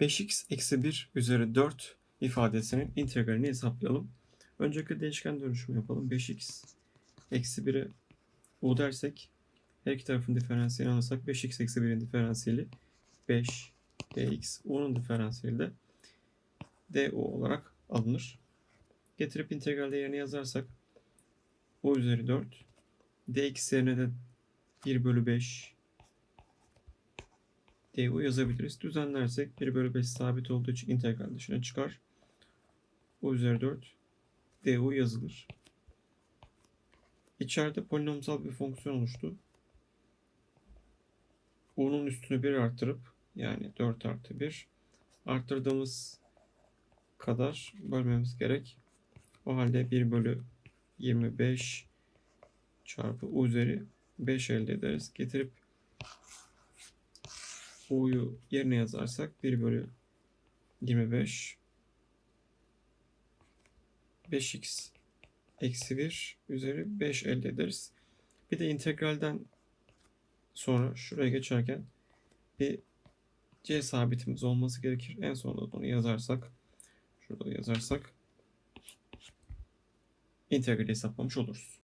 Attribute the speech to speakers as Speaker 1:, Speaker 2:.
Speaker 1: 5x eksi 1 üzeri 4 ifadesinin integralini hesaplayalım. Öncelikle değişken dönüşümü yapalım. 5x eksi 1'e u dersek her iki tarafın diferansiyelini alırsak 5x eksi 1'in diferansiyeli 5 dx u'nun diferansiyeli de du olarak alınır. Getirip integralde yerine yazarsak u üzeri 4 dx yerine de 1 bölü 5 du yazabiliriz. Düzenlersek 1 bölü 5 sabit olduğu için integral dışına çıkar. u üzeri 4 du yazılır. İçeride polinomsal bir fonksiyon oluştu. u'nun üstünü 1 arttırıp yani 4 artı 1 arttırdığımız kadar bölmemiz gerek. O halde 1 bölü 25 çarpı u üzeri 5 elde ederiz. Getirip u'yu yerine yazarsak 1 bölü 25 5x eksi 1 üzeri 5 elde ederiz. Bir de integralden sonra şuraya geçerken bir c sabitimiz olması gerekir. En sonunda da onu yazarsak şurada yazarsak integrali hesaplamış oluruz.